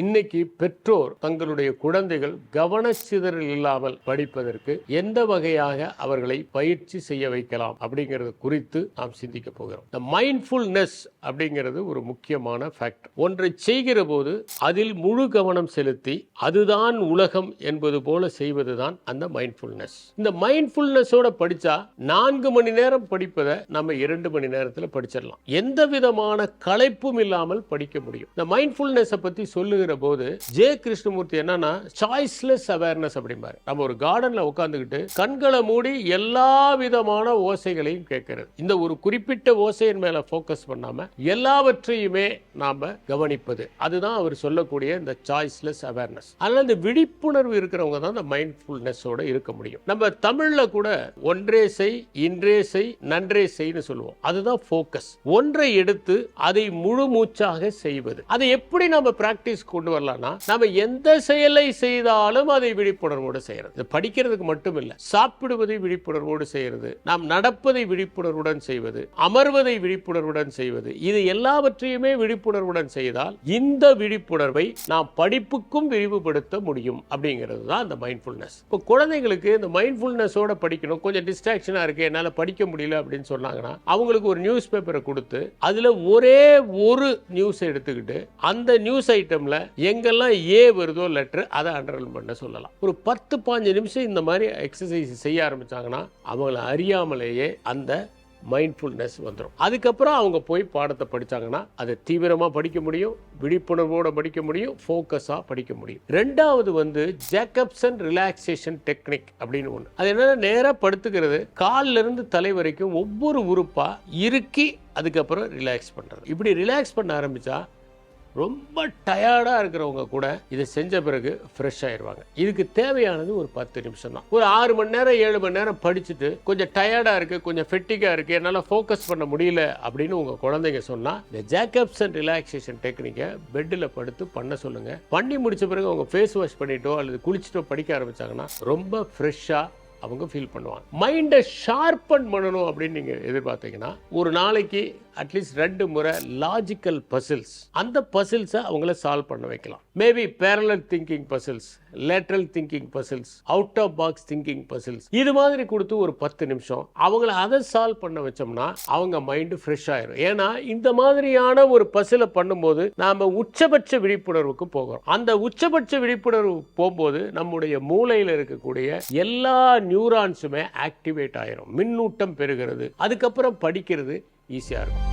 இன்னைக்கு பெற்றோர் தங்களுடைய குழந்தைகள் கவனச்சிதறல் இல்லாமல் படிப்பதற்கு எந்த வகையாக அவர்களை பயிற்சி செய்ய வைக்கலாம் அப்படிங்கிறது குறித்து நாம் சிந்திக்க போகிறோம். இந்த மைண்ட்ஃபுல்னஸ் அப்படிங்கிறது ஒரு முக்கியமான ஃபேக்டர் ஒன்றை செய்கிற போது அதில் முழு கவனம் செலுத்தி அதுதான் உலகம் என்பது போல செய்வதுதான் அந்த மைண்ட்ஃபுல்னஸ் இந்த மைண்ட்ஃபுல்னஸோட படிச்சா நான்கு மணி நேரம் படிப்பதை நம்ம இரண்டு மணி நேரத்தில் படிச்சிடலாம். எந்த விதமான களைப்பும் இல்லாமல் படிக்க முடியும். இந்த மைண்ட்ஃபுல்னஸை பற்றி சொல்லுகிற போது ஜே கிருஷ்ணமூர்த்தி என்னன்னா சாய்ஸ்லெஸ் அவேர்னஸ் அப்படிம்பாரு. நம்ம ஒரு கார்டன்ல உட்காந்துக்கிட்டு கண்களை மூடி எல்லா விதமான ஓசைகளையும் கேட்கறது. இந்த ஒரு குறிப்பிட்ட ஓசையின் மேல ஃபோக்கஸ் பண்ணாம எல்லாவற்றையுமே நாம கவனிப்பது. அதுதான் அவர் சொல்லக்கூடிய இந்த சாய்ஸ்லெஸ் அவேர்னஸ் அதனால இந்த விழிப்புணர்வு இருக்கிறவங்க தான் இந்த மைண்ட்ஃபுல்னஸோட இருக்க முடியும். நம்ம தமிழ்ல கூட ஒன்றே செய் இன்றே செய் நன்றே செய்ன்னு சொல்லுவோம். அதுதான் ஃபோக்கஸ் ஒன்றை எடுத்து அதை முழு மூச்சாக செய்வது. அதை எப்படி நம்ம பிராக்டிஸ் கொண்டு வரலாம்னா நம்ம எந்த செயலை செய்தாலும் அதை விழிப்புணர்வோடு செய்யறது. இது படிக்கிறதுக்கு மட்டும் இல்ல சாப்பிடுவதை விழிப்புணர்வோடு செய்யறது நாம் நடப்பதை விழிப்புணர்வுடன் செய்வது அமர்வதை விழிப்புணர்வுடன் செய்வது இது எல்லாவற்றையுமே விழிப்புணர்வுடன் செய்தால் இந்த விழிப்புணர்வை நாம் படிப்புக்கும் விரிவுபடுத்த முடியும் அப்படிங்கிறது தான் அந்த மைண்ட்ஃபுல்னஸ் இப்போ குழந்தைங்களுக்கு இந்த மைண்ட்ஃபுல்னஸோட படிக்கணும் கொஞ்சம் டிஸ்ட்ராக்ஷனாக இருக்கு என்னால் படிக்க முடியல அப்படின்னு சொன்னாங்கன்னா அவங்களுக்கு ஒரு நியூஸ் பேப்பரை கொடுத்து அதில் ஒரே ஒரு நியூஸை எடுத்துக்கிட்டு அந்த நியூஸ் ஐட்டமில் எங்கெல்லாம் ஏ வருதோ லெட்டர் அதை அண்டர்லைன் பண்ண சொல்லலாம். ஒரு பத்து பாஞ்சு நிமிஷம் இந்த மாதிரி எக்ஸசைஸ் செய்ய ஆரம்பிச்சாங்கன்னா அவங்கள அறியாமலேயே அந்த மைண்ட்ஃபுல்னஸ் வந்துடும் அதுக்கப்புறம் அவங்க போய் பாடத்தை படிச்சாங்கன்னா அதை தீவிரமாக படிக்க முடியும் விழிப்புணர்வோட படிக்க முடியும் ஃபோக்கஸாக படிக்க முடியும். ரெண்டாவது வந்து ஜேக்கப்சன் ரிலாக்ஸேஷன் டெக்னிக் அப்படின்னு ஒன்று அது என்னென்னா நேராக படுத்துக்கிறது காலிலிருந்து தலை வரைக்கும் ஒவ்வொரு உறுப்பாக இறுக்கி அதுக்கப்புறம் ரிலாக்ஸ் பண்ணுறது இப்படி ரிலாக்ஸ் பண்ண ஆரம்பித்தா ரொம்ப டயர்டாக இருக்கிறவங்க கூட இதை செஞ்ச பிறகு ஃப்ரெஷ் ஆயிடுவாங்க இதுக்கு தேவையானது ஒரு பத்து நிமிஷம் தான். ஒரு ஆறு மணி நேரம் ஏழு மணி நேரம் படிச்சுட்டு கொஞ்சம் டயர்டாக இருக்குது கொஞ்சம் ஃபெட்டிக்காக இருக்குது என்னால் ஃபோக்கஸ் பண்ண முடியல அப்படின்னு உங்கள் குழந்தைங்க சொன்னால் இந்த ஜேக்கப்சன் ரிலாக்ஸேஷன் டெக்னிக்கை பெட்டில் படுத்து பண்ண சொல்லுங்கள் பண்ணி முடிச்ச பிறகு அவங்க ஃபேஸ் வாஷ் பண்ணிட்டோ அல்லது குளிச்சுட்டோ படிக்க ஆரம்பிச்சாங்கன்னா ரொம்ப ஃப்ரெஷ்ஷாக அவங்க ஃபீல் பண்ணுவாங்க. மைண்டை ஷார்பன் பண்ணணும் அப்படின்னு நீங்கள் எதிர்பார்த்தீங்கன்னா ஒரு நாளைக்கு அட்லீஸ்ட் ரெண்டு முறை லாஜிக்கல் பசில்ஸ் அந்த பசில்ஸை அவங்கள சால்வ் பண்ண வைக்கலாம். Maybe parallel thinking puzzles lateral thinking puzzles out of box thinking puzzles இது மாதிரி கொடுத்து ஒரு பத்து நிமிஷம் அவங்கள அதை சால்வ் பண்ண வச்சோம்னா அவங்க மைண்டு ஃப்ரெஷ் ஆயிரும். ஏன்னா இந்த மாதிரியான ஒரு பசிலை பண்ணும்போது நாம் உச்சபட்ச விழிப்புணர்வுக்கு போகிறோம். அந்த உச்சபட்ச விழிப்புணர்வு போகும்போது நம்முடைய மூளையில் இருக்கக்கூடிய எல்லா நியூரான்ஸுமே ஆக்டிவேட் ஆயிரும். மின்னூட்டம் பெறுகிறது. அதுக்கப்புறம் படிக்கிறது ஈஸியாக இருக்கும்